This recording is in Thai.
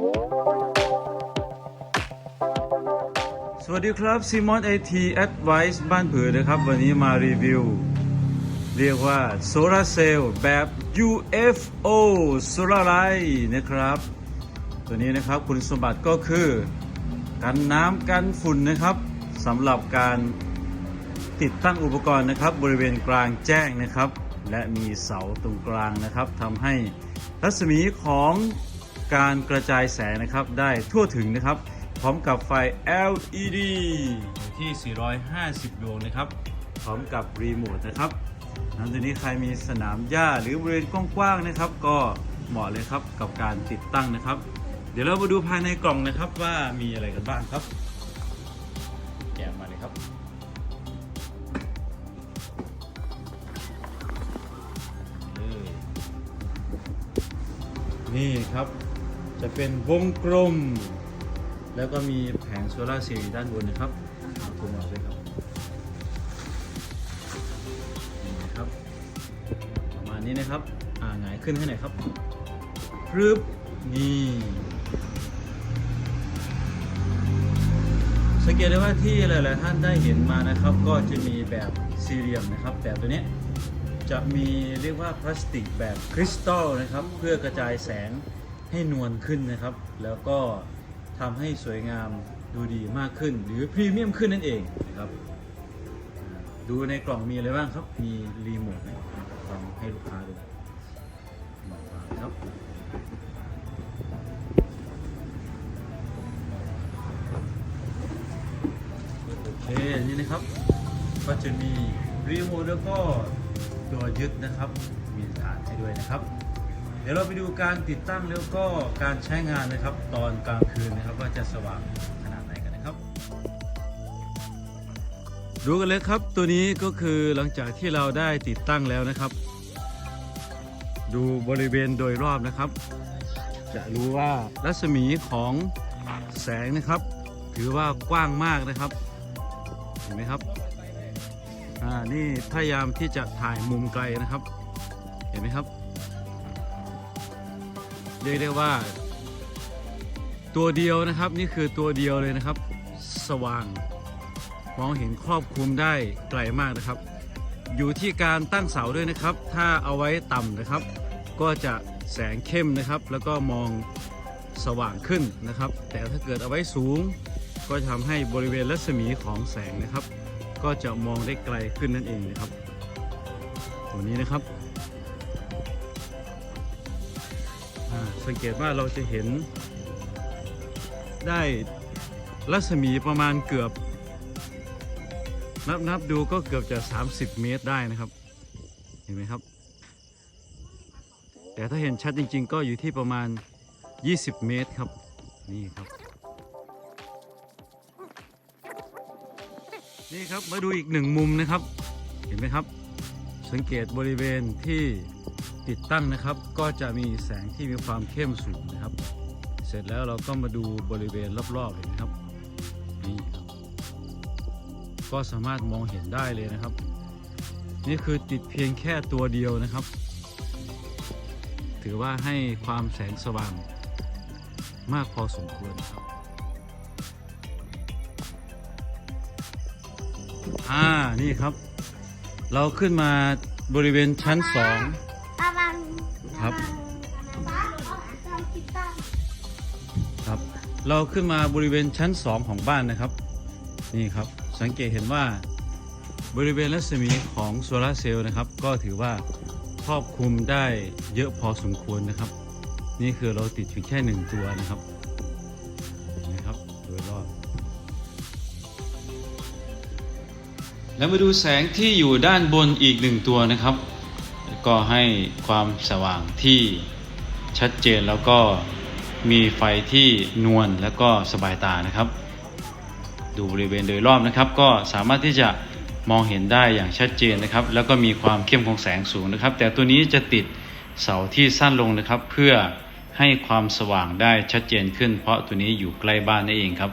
สวัสดีครับซีมอนไอทีแอดไวส์บ้านผือนะครับ วันนี้มารีวิว เรียกว่าโซลาเซลล์แบบ UFO โซลาไลท์นะครับ ตัวนี้นะครับคุณสมบัติก็คือ กันน้ำกันฝุ่นนะครับสำหรับการติดตั้งอุปกรณ์นะครับ บริเวณกลางแจ้งนะครับ และมีเสาตรงกลางนะครับทำให้รัศมีของ การกระจายแสงนะครับได้ทั่วถึงนะครับ พร้อมกับไฟ LED อยู่ที่ 450 ดวงนะครับ พร้อมกับรีโมทนะครับนั้นตัวนี้ใครมีสนามหญ้าหรือบริเวณกว้างๆนะครับ ก็เหมาะเลยครับกับการติดตั้งนะครับ เดี๋ยวเรามาดูภายในกล่องนะครับว่ามีอะไรกันบ้างครับ แกะมาเลยครับนี่ครับ จะเป็นวงกลม แล้วก็มีแผงโซลาร์เซลล์ด้านบนนะครับเอาถุงออกเลยครับนี่นะครับ ประมาณนี้นะครับ อ่าหงายขึ้นให้หน่อยครับพรึบนี่สังเกตได้ว่าที่หลาย ๆ ท่านได้เห็นมานะครับ ก็จะมีแบบสี่เหลี่ยมนะครับแต่ตัวนี้จะมีเรียกว่าพลาสติกแบบคริสตัลนะครับ เพื่อกระจายแสง ให้นวลขึ้นนะครับ แล้วก็ทำให้สวยงามดูดีมากขึ้น หรือพรีเมียมขึ้นนั่นเองนะครับ ดูในกล่องมีอะไรบ้างครับ มีรีโมทไหมลองให้ลูกค้าดูครับโอเคนี่นะครับก็จะมีรีโมทแล้วก็ตัวยึดนะครับ มีฐานให้ด้วยนะครับ เดี๋ยวเราไปดูการติดตั้งแล้วก็การใช้งานนะครับ ตอนกลางคืนนะครับว่าจะสว่างขนาดไหนกันนะครับ ดูกันเลยครับตัวนี้ก็คือหลังจากที่เราได้ติดตั้งแล้วนะครับ ดูบริเวณโดยรอบนะครับ จะรู้ว่ารัศมีของแสงนะครับ ถือว่ากว้างมากนะครับ เห็นไหมครับอ่านี่พยายามที่จะถ่ายมุมไกลนะครับ เห็นไหมครับ เรียกได้ว่า ตัวเดียวนะครับ นี่คือตัวเดียวเลยนะครับ สว่างมองเห็นครอบคลุมได้ไกลมากนะครับ อยู่ที่การตั้งเสาด้วยนะครับ ถ้าเอาไว้ต่ำนะครับ ก็จะแสงเข้มนะครับ แล้วก็มองสว่างขึ้นนะครับ แต่ถ้าเกิดเอาไว้สูง ก็จะทำให้บริเวณรัศมีของแสงนะครับ ก็จะมองได้ไกลขึ้นนั่นเองนะครับ ตัวนี้นะครับ สังเกตว่าเราจะเห็น ได้รัศมีประมาณเกือบ นับนับดูก็เกือบจะ 30 เมตรได้นะครับ เห็นไหมครับ แต่ถ้าเห็นชัดจริง ๆ ก็อยู่ที่ประมาณ 20 เมตรครับ นี่ครับ นี่ครับมาดูอีกหนึ่งมุมนะครับ เห็นไหมครับ สังเกตบริเวณที่ติดตั้งนะครับ ก็จะมีแสงที่มีความเข้มสูงนะครับ เสร็จแล้วเราก็มาดูบริเวณรอบๆเห็นไหมครับนี่ครับก็สามารถมองเห็นได้เลยนะครับ นี่คือติดเพียงแค่ตัวเดียวนะครับ ถือว่าให้ความแสงสว่างมากพอสมควรครับอ่านี่ครับ เราขึ้นมาบริเวณชั้นสอง ระวังครับบ้านจำคิดตั้งครับ เราขึ้นมาบริเวณชั้นสองของบ้านนะครับ นี่ครับ สังเกตเห็นว่า บริเวณรัศมีของโซลาร์เซลล์นะครับ ก็ถือว่าครอบคลุมได้เยอะพอสมควรนะครับ นี่คือเราติดเพียงแค่หนึ่งตัวนะครับ แล้วมาดูแสงที่อยู่ด้านบนอีกหนึ่งตัวนะครับ ก็ให้ความสว่างที่ชัดเจนแล้วก็มีไฟที่นวลแล้วก็สบายตานะครับ ดูบริเวณโดยรอบนะครับ ก็สามารถที่จะมองเห็นได้อย่างชัดเจนนะครับ แล้วก็มีความเข้มของแสงสูงนะครับ แต่ตัวนี้จะติดเสาที่สั้นลงนะครับ เพื่อให้ความสว่างได้ชัดเจนขึ้น เพราะตัวนี้อยู่ใกล้บ้านนั่นเองครับ